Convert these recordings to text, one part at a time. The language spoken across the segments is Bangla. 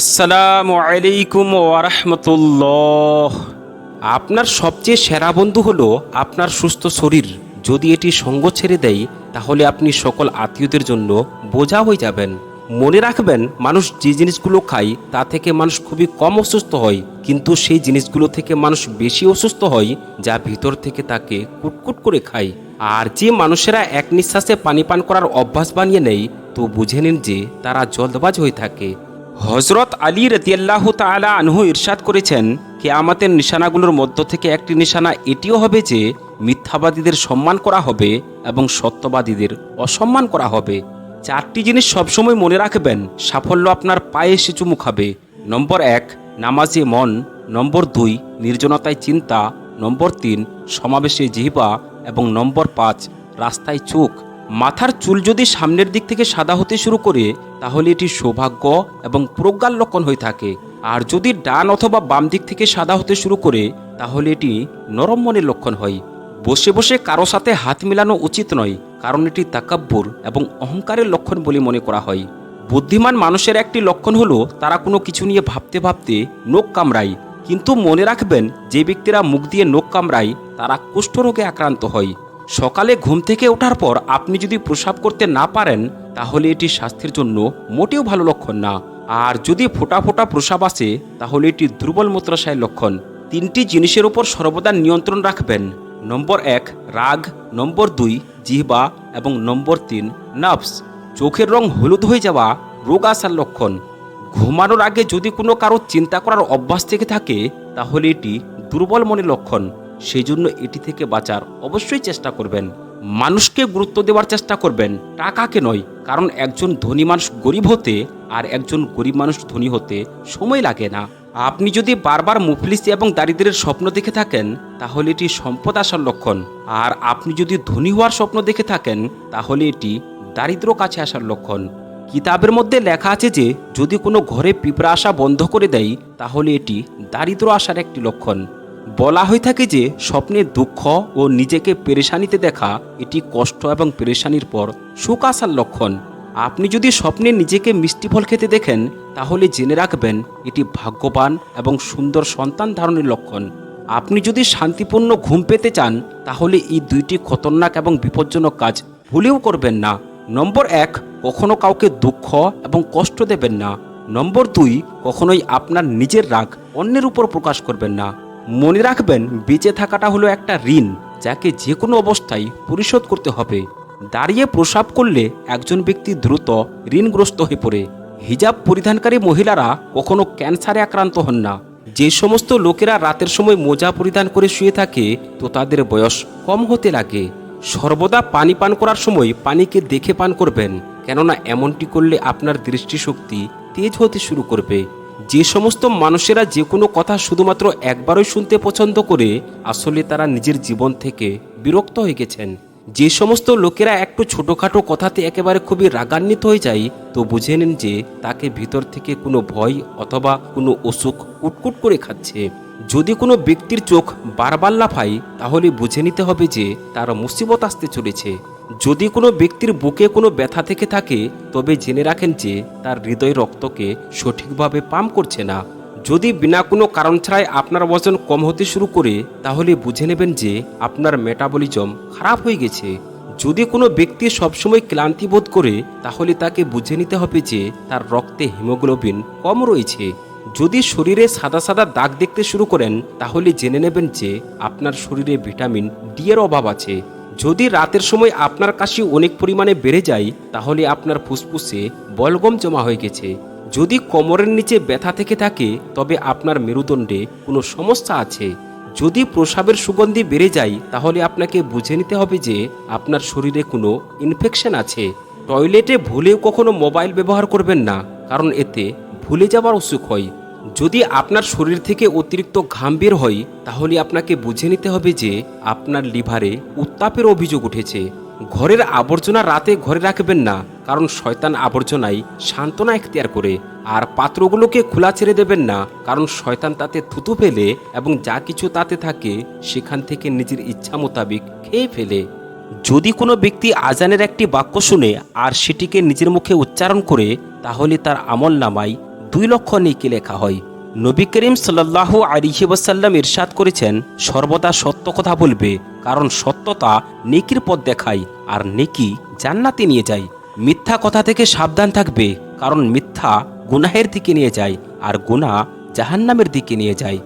আসসালামু আলাইকুম ওয়ারহমতুল্লাহ আপনার সবচেয়ে সেরা বন্ধু হলো আপনার সুস্থ শরীর। যদি এটি সঙ্গ ছেড়ে দেয়, তাহলে আপনি সকল আত্মীয়দের জন্য বোঝা হয়ে যাবেন। মনে রাখবেন, মানুষ যে জিনিসগুলো খায়, তা থেকে মানুষ খুবই কম অসুস্থ হয়। কিন্তু সেই জিনিসগুলো থেকে মানুষ বেশি অসুস্থ হয়, যা ভিতর থেকে তাকে কুটকুট করে খায়। আর যে মানুষেরা এক নিঃশ্বাসে পানি পান করার অভ্যাস বানিয়ে নেয়, তো বুঝে নিন যে তারা জলদবাজ হয়ে থাকে। হজরত আলী রতিয়াল্লাহ তালা আনহু ইরশাদ করেছেন কে আমাদের নিশানাগুলোর মধ্য থেকে একটি নিশানা এটিও হবে যে, মিথ্যাবাদীদের সম্মান করা হবে এবং সত্যবাদীদের অসম্মান করা হবে। চারটি জিনিস সবসময় মনে রাখবেন, সাফল্য আপনার পায়ে এসে চুমু খাবে। নম্বর এক, নামাজে মন। নম্বর দুই, নির্জনতায় চিন্তা। নম্বর তিন, সমাবেশে জিহ্বা। এবং নম্বর পাঁচ, রাস্তায় চোখ। মাথার চুল যদি সামনের দিক থেকে সাদা হতে শুরু করে, তাহলে এটি সৌভাগ্য এবং প্রজ্ঞার লক্ষণ হয়ে থাকে। আর যদি ডান অথবা বাম দিক থেকে সাদা হতে শুরু করে, তাহলে এটি নরম মনের লক্ষণ হয়। বসে বসে কারও সাথে হাত মেলানো উচিত নয়, কারণ এটি তাকাব্বুর এবং অহংকারের লক্ষণ বলে মনে করা হয়। বুদ্ধিমান মানুষের একটি লক্ষণ হলো, তারা কোনো কিছু নিয়ে ভাবতে ভাবতে নোখ কামড়ায়। কিন্তু মনে রাখবেন, যে ব্যক্তিরা মুখ দিয়ে নোখ কামড়ায়, তারা কুষ্ঠরোগে আক্রান্ত হয়। সকালে ঘুম থেকে ওঠার পর আপনি যদি প্রসাব করতে না পারেন, তাহলে এটি স্বাস্থ্যের জন্য মোটেও ভালো লক্ষণ না। আর যদি ফোটা ফোটা প্রসাব আসে, তাহলে এটি দুর্বল মূত্রাশয়ের লক্ষণ। তিনটি জিনিসের উপর সর্বদা নিয়ন্ত্রণ রাখবেন। নম্বর এক, রাগ। নম্বর দুই, জিহবা। এবং নম্বর তিন নার্ভস চোখের রং হলুদ হয়ে যাওয়া রোগ আসার লক্ষণ। ঘুমানোর আগে যদি কোনো কারও চিন্তা করার অভ্যাস থেকে থাকে, তাহলে এটি দুর্বল মনের লক্ষণ। সেই জন্য এটি থেকে বাঁচার অবশ্যই চেষ্টা করবেন। মানুষকে গুরুত্ব দেওয়ার চেষ্টা করবেন, টাকাকে নয়, কারণ একজন ধনী মানুষ গরিব হতে আর একজন গরিব মানুষ ধনী হতে সময় লাগে না। আপনি যদি বারবার মুফলিসি এবং দারিদ্রের স্বপ্ন দেখে থাকেন, তাহলে এটি সম্পদ আসার লক্ষণ। আর আপনি যদি ধনী হওয়ার স্বপ্ন দেখে থাকেন, তাহলে এটি দারিদ্র কাছে আসার লক্ষণ। কিতাবের মধ্যে লেখা আছে যে, যদি কোনো ঘরে পিঁপড়া আসা বন্ধ করে দেয়, তাহলে এটি দারিদ্র আসার একটি লক্ষণ। বলা হয়ে থাকে যে স্বপ্নে দুঃখ ও নিজেকে পেরেশানিতে দেখা এটি কষ্ট এবং পেরেশানির পর। সুখ আসার লক্ষণ। আপনি যদি স্বপ্নে নিজেকে মিষ্টি ফল খেতে দেখেন, তাহলে জেনে রাখবেন এটি ভাগ্যবান এবং সুন্দর সন্তান ধারণের লক্ষণ। আপনি যদি শান্তিপূর্ণ ঘুম পেতে চান, তাহলে এই দুইটি খতরনাক এবং বিপজ্জনক কাজ ভুলেও করবেন না। নম্বর এক, কখনো কাউকে দুঃখ এবং কষ্ট দেবেন না। নম্বর দুই, কখনোই আপনার নিজের রাগ অন্যের উপর প্রকাশ করবেন না। মনে রাখবেন, বেঁচে থাকাটা হলো একটা ঋণ যাকে যে কোনো অবস্থায় পরিশোধ করতে হবে। দাঁড়িয়ে প্রসাব করলে একজন ব্যক্তি দ্রুত ঋণগ্রস্ত হয়ে পড়ে। হিজাব পরিধানকারী মহিলারা কখনো ক্যান্সারে আক্রান্ত হন না। যে সমস্ত লোকেরা রাতের সময় মোজা পরিধান করে শুয়ে থাকে, তো তাদের বয়স কম হতে লাগে। সর্বদা পানি পান করার সময় পানিকে দেখে পান করবেন, কেননা এমনটি করলে আপনার দৃষ্টিশক্তি তেজ হতে শুরু করবে। যে সমস্ত মানুষেরা যে কোনো কথা শুধুমাত্র একবারই শুনতে পছন্দ করে, আসলে তারা নিজের জীবন থেকে বিরক্ত হয়ে গেছেন। যে সমস্ত লোকেরা একটু ছোটোখাটো কথাতে একেবারে খুবই রাগান্বিত হয়ে যায়, তো বুঝে নিন যে তাকে ভিতর থেকে কোনো ভয় অথবা কোনো অসুখ কুটকুট করে খাচ্ছে। যদি কোনো ব্যক্তির চোখ বারবার লাফায়, তাহলে বুঝে নিতে হবে যে তার মুসিবত আসতে চলেছে। যদি কোনো ব্যক্তির বুকে কোনো ব্যথা থেকে থাকে, তবে জেনে রাখেন যে তার হৃদয় রক্তকে সঠিকভাবে পাম্প করছে না। যদি বিনা কোনো কারণ ছাড়াই আপনার ওজন কম হতে শুরু করে, তাহলে বুঝে নেবেন যে আপনার মেটাবলিজম খারাপ হয়ে গেছে। যদি কোনো ব্যক্তি সবসময় ক্লান্তি বোধ করে, তাহলে তাকে বুঝে নিতে হবে যে তার রক্তে হিমোগ্লোবিন কম রয়েছে। যদি শরীরে সাদা সাদা দাগ দেখতে শুরু করেন, তাহলে জেনে নেবেন যে আপনার শরীরে ভিটামিন ডি এর অভাব আছে। যদি রাতের সময় আপনার কাশি অনেক পরিমাণে বেড়ে যায়, তাহলে আপনার ফুসফুসে বলগম জমা হয়ে গেছে। যদি কোমরের নিচে ব্যথা থেকে থাকে, তবে আপনার মেরুদণ্ডে কোনো সমস্যা আছে। যদি প্রসাবের সুগন্ধি বেড়ে যায়, তাহলে আপনাকে বুঝে নিতে হবে যে আপনার শরীরে কোনো ইনফেকশন আছে। টয়লেটে ভুলেও কখনো মোবাইল ব্যবহার করবেন না, কারণ এতে ভুলে যাওয়ার অসুখ হয়। যদি আপনার শরীর থেকে অতিরিক্ত ঘাম বের হয়, তাহলে আপনাকে বুঝে নিতে হবে যে আপনার লিভারে উত্তাপের অভিযোগ উঠেছে। ঘরের আবর্জনা রাতে ঘরে রাখবেন না, কারণ শয়তান আবর্জনায় সান্ত্বনা এখতিয়ার করে, আর পাত্রগুলোকে খোলা ছেড়ে দেবেন না, কারণ শয়তান তাতে থুতু ফেলে এবং যা কিছু তাতে থাকে, সেখান থেকে নিজের ইচ্ছা মোতাবিক খেয়ে ফেলে। যদি কোনো ব্যক্তি আজানের একটি বাক্য শুনে আর সেটিকে নিজের মুখে উচ্চারণ করে, তাহলে তার আমল নামায় দুই লক্ষ নেকি লেখা হয়। নবী করিম সাল্লাহ আলিহি ওয়াসাল্লাম ইরশাদ করেছেন, সর্বদা সত্য কথা বলবে, কারণ সত্যতা নেকির পথ দেখায়, আর নেকি জান্নাতে নিয়ে যায়। মিথ্যা কথা থেকে সাবধান থাকবে, কারণ মিথ্যা গুনাহের দিকে নিয়ে যায়, আর গুনাহ জাহান্নামের দিকে নিয়ে যায়।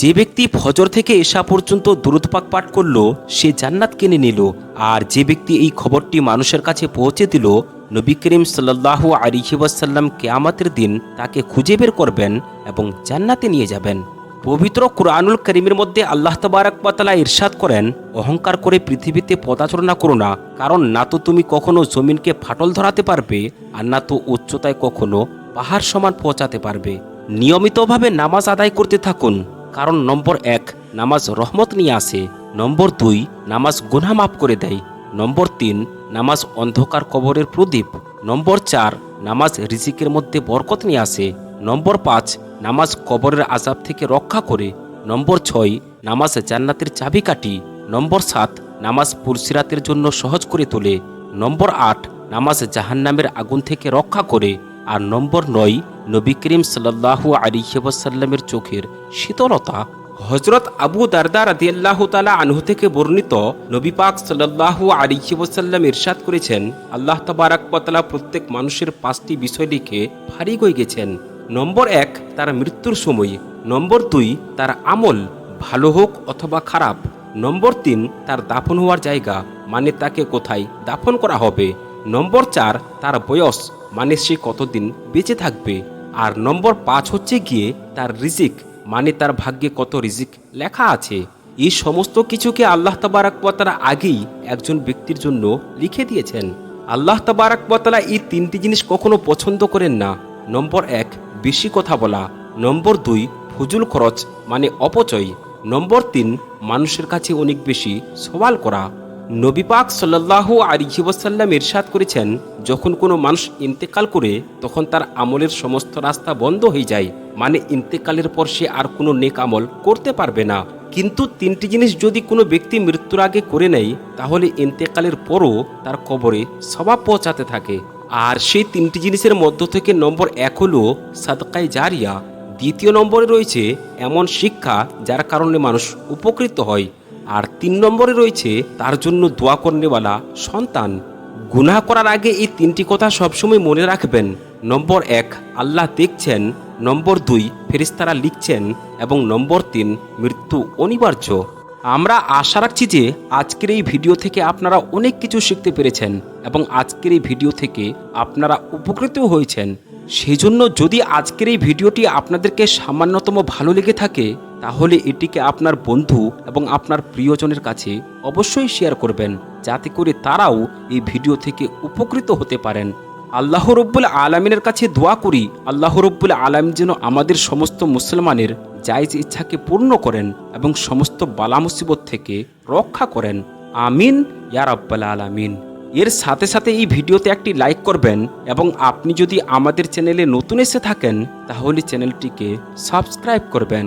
যে ব্যক্তি ফজর থেকে এশা পর্যন্ত দুরুদপাক পাঠ করল, সে জান্নাত কিনে নিল, আর যে ব্যক্তি এই খবরটি মানুষের কাছে পৌঁছে দিল নবী করিম সাল্লাহ আলিহি ওয়াসাল্লাম কেয়ামতের দিন তাকে খুঁজে বের করবেন এবং জান্নাতে নিয়ে যাবেন। পবিত্র কুরআনুল করিমের মধ্যে আল্লাহ তবারকবাতালা ইরশাদ করেন, অহংকার করে পৃথিবীতে পদাচরণা করো না, কারণ না তো তুমি কখনো জমিনকে ফাটল ধরাতে পারবে, আর না তো উচ্চতায় কখনো পাহাড় সমান পৌঁছাতে পারবে। নিয়মিতভাবে নামাজ আদায় করতে থাকুন, কারণ নম্বর এক, নামাজ রহমত নিয়ে আসে। নম্বর দুই, নামাজ গুনাহ মাফ করে দেয়। নম্বর তিন নামাজ অন্ধকার কবরের প্রদীপ। নম্বর চার, নামাজ রিজিকের মধ্যে বরকত নিয়ে আসে। নম্বর পাঁচ, নামাজ কবরের আজাব থেকে রক্ষা করে। নম্বর ছয়, নামাজ জান্নাতের চাবিকাঠি। নম্বর সাত, নামাজ পুলসিরাতের জন্য সহজ করে তোলে। নম্বর আট, নামাজ জাহান্নামের আগুন থেকে রক্ষা করে। আর নম্বর নয়, নবী করিম সাল্লাহু আলিহাসাল্লামের চোখের শীতলতা হজরত আবু দারদা রাদিয়াল্লাহু তালা আনহু থেকে বর্ণিত নবী পাক সাল্লাহু আলিহাসাল্লাম ইরশাদ করেছেন, আল্লাহ তাবারাকতালা প্রত্যেক মানুষের পাঁচটি বিষয় লিখে ফারিগ হয়ে গেছেন। নম্বর এক, তার মৃত্যুর সময়। নম্বর দুই, তার আমল ভালো হোক অথবা খারাপ। নম্বর তিন, তার দাফন হওয়ার জায়গা মানে তাকে কোথায় দাফন করা হবে। নম্বর চার, তার বয়স মানে সে কতদিন বেঁচে থাকবে। আর নম্বর পাঁচ হচ্ছে গিয়ে তার রিজিক মানে তার ভাগ্যে কত রিজিক লেখা আছে। এই সমস্ত কিছুকে আল্লাহ তাবারাকতালা আগেই একজন ব্যক্তির জন্য লিখে দিয়েছেন। আল্লাহ তাবারাকতালা এই তিনটি জিনিস কখনো পছন্দ করেন না। নম্বর এক, বেশি কথা বলা। নম্বর দুই, ফুজুল খরচ মানে অপচয়। নম্বর তিন, মানুষের কাছে অনেক বেশি সওয়াল করা। নবী পাক সাল্লাহ আলিহিবাসাল্লাম ইরশাদ করেছেন, যখন কোনো মানুষ ইন্তেকাল করে, তখন তার আমলের সমস্ত রাস্তা বন্ধ হয়ে যায়। মানে ইন্তেকালের পর সে আর কোনো নেক আমল করতে পারবে না। কিন্তু তিনটি জিনিস যদি কোনো ব্যক্তি মৃত্যুর আগে করে নেয়, তাহলে ইন্তেকালের পরও তার কবরে স্বভাব পৌঁছাতে থাকে। আর সেই তিনটি জিনিসের মধ্য থেকে নম্বর এক হলো সাদকায় জারিয়া। দ্বিতীয় নম্বরে রয়েছে এমন শিক্ষা যার কারণে মানুষ উপকৃত হয়। আর তিন নম্বরে রয়েছে, তার জন্য দোয়া করেনেওয়ালা সন্তান। গুনাহ করার আগে এই তিনটি কথা সবসময় মনে রাখবেন। নম্বর এক, আল্লাহ দেখছেন। নম্বর দুই ফেরিস্তারা লিখছেন। এবং নম্বর তিন, মৃত্যু অনিবার্য। আমরা আশা রাখছি যে আজকের এই ভিডিও থেকে আপনারা অনেক কিছু শিখতে পেরেছেন এবং আজকের এই ভিডিও থেকে আপনারা উপকৃতও হয়েছেন। সেই জন্য যদি আজকের এই ভিডিওটি আপনাদেরকে সামান্যতম ভালো লেগে থাকে তাহলে এটিকে আপনার বন্ধু এবং আপনার প্রিয়জনের কাছে অবশ্যই শেয়ার করবেন, যাতে করে তারাও এই ভিডিও থেকে উপকৃত হতে পারেন। আল্লাহ রব্বুল আলমিনের কাছে দোয়া করি, আল্লাহ রব্বুল আলম যেন আমাদের সমস্ত মুসলমানের জায়জ ইচ্ছাকে পূর্ণ করেন এবং সমস্ত বালা মুসিবত থেকে রক্ষা করেন। আমিন ইয়ার রাব্বাল আলামিন। এর সাথে সাথে এই ভিডিওতে একটি লাইক করবেন এবং আপনি যদি আমাদের চ্যানেলে নতুন এসে থাকেন, তাহলে চ্যানেলটিকে সাবস্ক্রাইব করবেন।